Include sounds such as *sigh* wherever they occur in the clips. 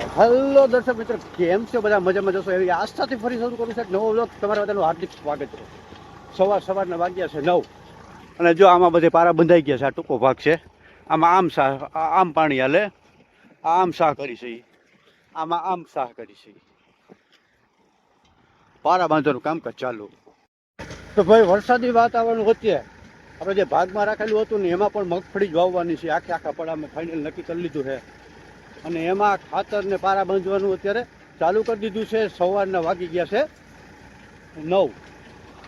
Hello દર્શક મિત્રો, કેમ છો? બધા મજામાં જશો? એવી આસ્થાથી ફરી શરૂ કરું છું. નવો વ્લોગ. તમારા બધાનું હાર્દિક સ્વાગત છે. સવાર સવારના વાગ્યા છે નવ. અને જો આમાં બધે પારા બંધાઈ ગયા છે, આ ટૂંકો ભાગ છે. આમાં આમ શાહ આમ પાણી હાલે. આમ શાહ કરી છે આમાં આમ શાહ કરી છે. પારા બાંધવાનું કામકાજ ચાલુ. તો ભાઈ, વરસાદી વાતાવરણ વચ્ચે આપણે જે ભાગમાં રાખેલું હતું ને, એમાં પણ મગફળી જ વાવવાની છે. આખે આખા પડામાં ફાઇનલ નક્કી કરી લીધું છે. અને એમાં ખાતર ને પારા બાંધવાનું અત્યારે ચાલુ કરી દીધું છે. સવારના વાગી ગયા છે નવ.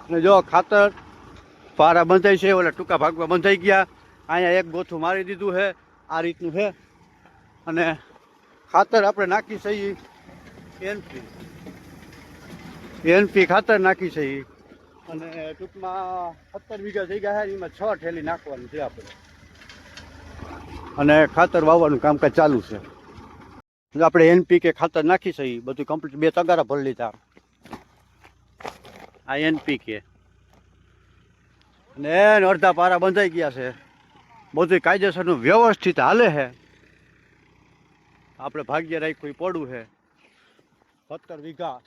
અને જો ખાતર પારા બંધાય છે, ઓલા ટૂંકા ભાગમાં બંધાઈ ગયા. અહીંયા એક ગોથું મારી દીધું છે. આ રીતનું છે. અને ખાતર આપણે નાખી છે એનપી. એનપી ખાતર નાખી છે અને ટૂંકમાં સત્તર વીઘા થઈ ગયા એમાં છ ઠેલી નાખવાની છે આપણે. અને ખાતર વાવવાનું કામકાજ ચાલુ છે. આપણે એનપીકે ખાતર નાખી છે બધું કમ્પ્લીટ બે તગારા ભરી લીધા. આ એનપીકે. ને અડધા પારા બંધાઈ ગયા છે. બધું કાયદેસરનું વ્યવસ્થિત હાલે છે. આપણે ભાગ્ય રાખ્યું પડું છે. સત્તર વીઘા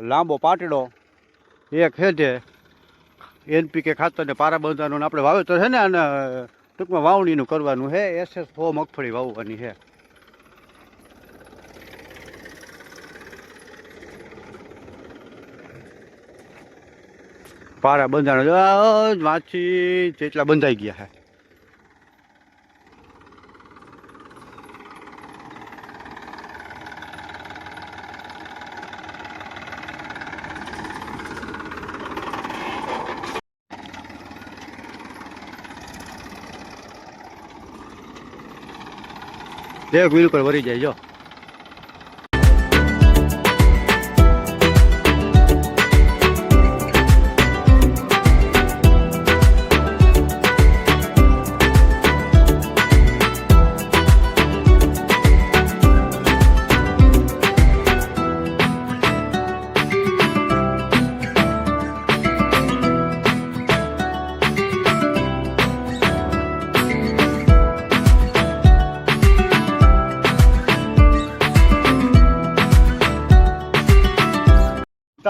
લાંબો પાટડો એક હેઠે એનપીકે ખાતરને પારા બંધવાનું આપણે વાવેતર છે ને, અને ટૂંકમાં વાવણીનું કરવાનું છે. એસએસ ફો મગફળી વાવવાની છે. પારા બંધાણ માછી જેટલા બંધાઈ ગયા છે દેખ બિલકુલ વરી જાય જો.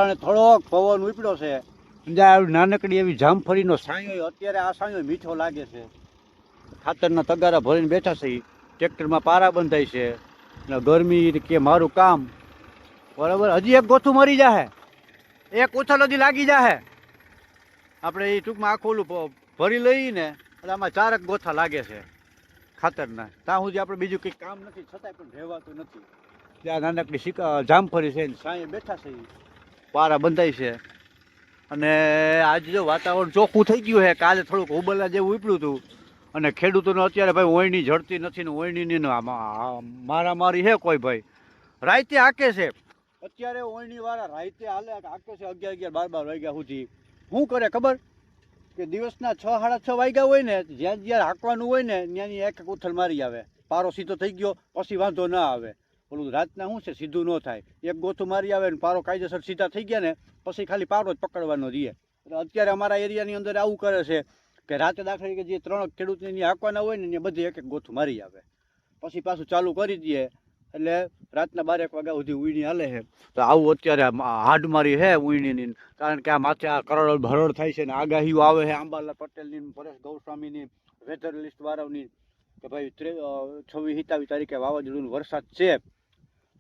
તાણે થોડોક પવન ઉપડ્યો છે. આ નાનકડી એવી જામફળીનો સાંયો અત્યારે આ સાંયો મીઠો લાગે છે. ખાતરના તગારા ભરીને બેઠા છે. ટ્રેક્ટરમાં પારા બંધાય છે. અને ગરમી કે મારું કામ. બરાબર? હજી એક ગોથું મરી જાહે. એક ઉથલ હજી લાગી જાહે. આપણે એ ટૂંકમાં આખું ભરી લઈને એટલે આમાં ચારક ગોથા લાગે છે ખાતરના. ત્યાં સુધી આપણે બીજું કંઈ કામ નથી, છતાંય પણ રહેવાતું નથી. ત્યાં નાનકડી શીખ જામફળી છે સાંયે બેઠા છે. પારા બંધાય છે. અને આજે જો વાતાવરણ ચોખ્ખું થઈ ગયું છે, કાલે થોડુંક ઉબલા જેવું ઉપડ્યું હતું. અને ખેડૂતોને અત્યારે ભાઈ ઓયણી જડતી નથી ને ઓયણીની મારામારી છે કોઈ ભાઈ. રાઈતે હાકે છે. અત્યારે ઓયણી વાળા રાતે હાલે, હાકે છે અગિયાર અગિયાર, બાર બાર વાગ્યા સુધી. શું કરે ખબર? કે દિવસના છ, સાડા છ વાગ્યા હોય ને, જ્યાં જ્યાં હાંકવાનું હોય ને, ત્યાંની એક ઉથલ મારી આવે. પારો સીધો થઈ ગયો, પછી વાંધો ના આવે. ઓલું રાતના શું છે? સીધું ન થાય. એક ગોથું મારી આવે ને પારો કાયદેસર સીધા થઈ ગયા ને, પછી ખાલી પારો જ પકડવાનો રહીએ એટલે અત્યારે અમારા એરિયાની અંદર આવું કરે છે કે રાતે દાખલા કે જે ત્રણ ખેડૂતની હાંકવાના હોય ને ને બધી એક એક ગોથું મારી આવે. પછી પાછું ચાલુ કરી દઈએ. એટલે રાતના બારેક વાગ્યા સુધી ઉઈણી હાલે છે. તો આવું અત્યારે હાડમારી છે ઉઈણીની કારણ કે આ માથે આ કરોડ ભરડ થાય છે ને, આગાહીઓ આવે છે. આંબાલાલ પટેલની, પરેશ ગૌસ્વામીની, વેધર લિસ્ટ વાળાની કે ભાઈ છવ્વીસ સત્તાવીસ તારીખે વાવાઝોડું વરસાદ છે.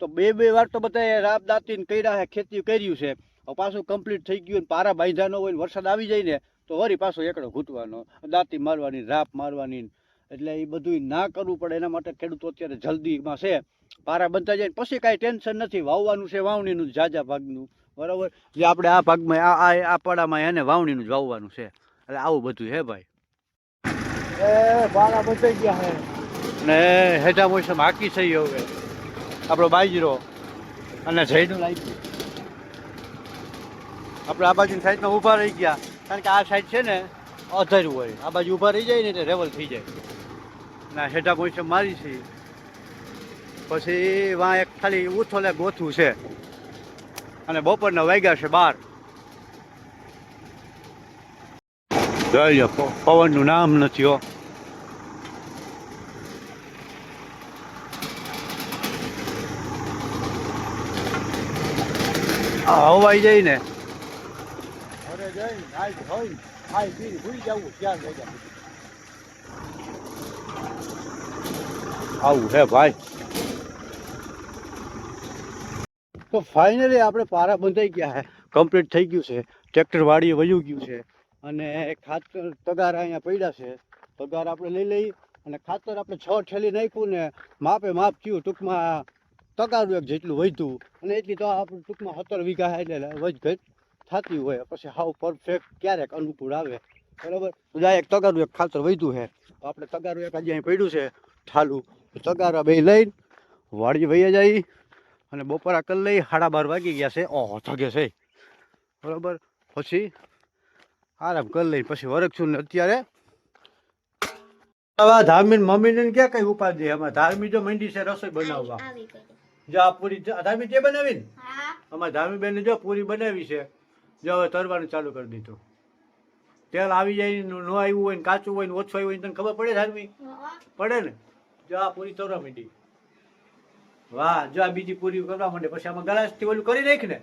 તો બે બે વાર તો બધાએ રાપ દાંતીને કર્યા છે ખેતી કર્યું છે. પાછું કમ્પ્લીટ થઈ ગયું ને પારા બાંધ્યા ન હોય ને વરસાદ આવી જાય ને તો વળી પાછો એકડો ઘૂંટવાનો. દાંતી મારવાની રાપ મારવાની એટલે એ બધું ના કરવું પડે. એના માટે ખેડૂતો અત્યારે જલ્દીમાં છે. પારા બનતા જાય પછી કાંઈ ટેન્શન નથી. વાવવાનું છે વાવણીનું જાજા ભાગનું. બરાબર? જે આપણે આ ભાગમાં આ આ પાડામાં એને વાવણીનું જ વાવવાનું છે. એટલે આવું બધું હે ભાઈ. એ પારા બચાઈ ગયા હે. ને હેઠા મોસમ હાકી થઈ હવે. આપણો બાજરો અને જઈનું લાગ્યું આપણે આ બાજુની સાઈડમાં ઊભા રહી ગયા. કારણ કે આ સાઈડ છે ને અધર હોય. આ બાજુ ઊભા રહી જાય ને એટલે રેવલ થઈ જાય. ના હેઠા પોઈન્ટ મારી છે. પછી વાં એક ખાલી ઉથોલે ગોથું છે. અને બપોરના વાગ્યા છે બાર. પવનનું નામ નથી હો. હવાઈ જાય ને આવું હે ભાઈ. તો ફાઇનલી આપણે પારા બંધાઈ ગયા છે કમ્પ્લીટ થઈ ગયું છે. ટ્રેક્ટર વાડીએ વયું ગયું છે. અને ખાતર તગારા અહીંયા પડ્યા છે. તગાર આપણે લઈ લઈ અને ખાતર આપણે છ ઠેલી નાખ્યું ને માપે માપ થયું ટૂંકમાં તગારું એક જેટલું વધ્યું અને એટલી તો આપણે ટૂંકમાં સત્તર વીઘા એટલે વધઘટ થતી હોય. પછી હાવ પરફેક્ટ ક્યારેક અનુકૂળ આવે. બરાબર? બધા એક તગારું એક ખાતર વધ્યું છે. તો આપણે તગારું એક હજી અહીં પડ્યું છે ઠાલું. તગારા બે લઈને વાડી ભાઈ જાય અને બપોરા કરી લઈ સાડા બાર વાગી ગયા છે. ઓહો થગે છે. બરાબર? પછી આરામ કરી લઈ પછી વરખ ને અત્યારે ધાર્મિક મમ્મીને ક્યાં કઈ ઉપાધિ એમાં ધાર્મિક જો મંડી છે રસોઈ બનાવવા. આવી. જો આ પૂરી ધામી તે બનાવી ને અમારા ધાર્મિક બેન જો પૂરી બનાવી છે. જો હવે તરવાનું ચાલુ કરી દીધું. તેલ આવી જાય ને આવ્યું હોય ને કાચું હોય ને ઓછું આવ્યું હોય ને તને ખબર પડે ધાર્મી પડે ને? જો આ પૂરી તરવા માંડી. વાહ જો આ બીજી પૂરી કરવા માંડે. પછી આમાં ગલાસથી ઓલું કરી નાખ ને.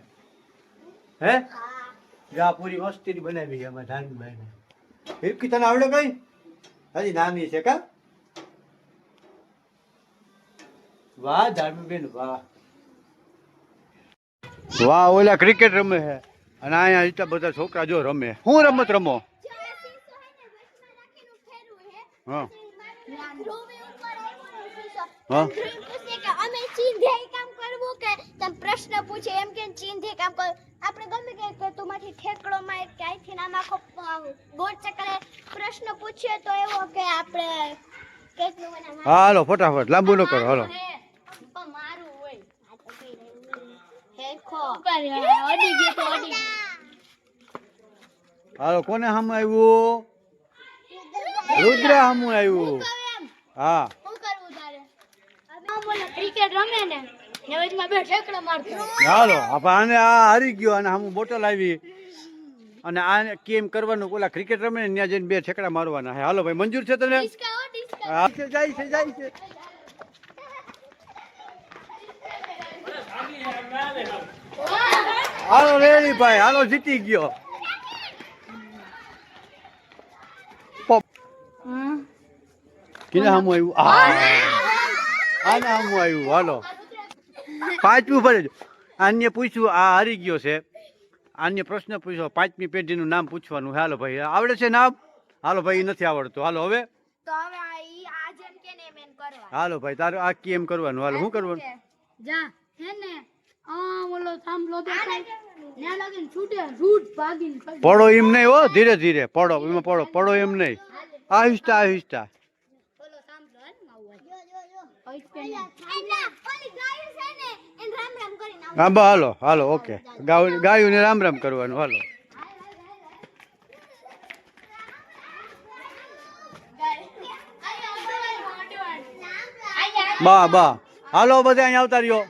હે? હા. જો આ પૂરી મસ્તીની બનાવી છે અમારા ધાર્મી ભાઈને હિરકી તને આવડે કઈ? હજી નાની છે કા? વાહ ધાર્મિક વાહ. વાહ ઓલા ક્રિકેટ રમે છે અને અહીંયા એટલા બધા છોકરા જો રમે. હું રમત રમો? હા. હા. અમે ચીંધે કામ કરવું કે તમે પ્રશ્ન પૂછે એમ કે ચીંધે કામ કર આપણે ગમે કે કે તુમાંથી ઠેકડો માં કે આખો ગોળ પ્રશ્ન પૂછ્યો તો એવો કે આપણે કેટલું હાલો ફટાફટ લાંબુ ન કરો હાલો હે, પણ મારું હોય આ તો કઈ રહ્યું હેખો અડી ગયો તો અડી *laughs* હાલો કોને સામે આવ્યું રુદ્ર સામે આવ્યું હા શું કરવું તારે? અમે બોલે ક્રિકેટ રમે ને. ને વચમાં બે ઠેકડો મારતો. હાલો આપણે આને આ હારી ગયો અને સામે બોટલ આવી. અને આને કેમ કરવાનું? ઓલા ક્રિકેટ રમે ને ત્યાં જઈને બે ઠેકડા મારવાના હાલો ભાઈ મંજૂર છે તને? છે, જાય છે *laughs* હાલો રેડી ભાઈ હાલો જીતી ગયો. પપ. કિને હમ આવ્યું આ આને હમ આવ્યું હાલો. પાંચમું ભરે આને પૂછ્યું આ હારી ગયો છે. આને પ્રશ્ન પૂછ્યો પાંચમી પેઢીનું નામ પૂછવાનું હાલો ભાઈ આવડે છે નામ? હાલો ભાઈ ઈ નથી આવડતું. હાલો હવે? તો હવે આ આ કે એમ એમ હાલો ભાઈ તારું આ કેમ કરવાનું? હાલો શું કરવાનું? જા હે ને? પડો એમ નહીં હો ધીરે ધીરે પડો એમાં પડો પડો એમ નહીં. આહિસ્તા આહિસ્તા. ઓલો થાંભલો હે ને આવું હોય. જો જો જો. હોય જ કે નહીં. એના ઓલી ગાયું છે ને એને રામ રામ કરીને આવું. હા બા હાલો હાલો ઓકે. ગાયું ને રામ રામ કરવાનું હાલો. બા બા. હાલો બધા અહીંયા આવતા રહ્યો.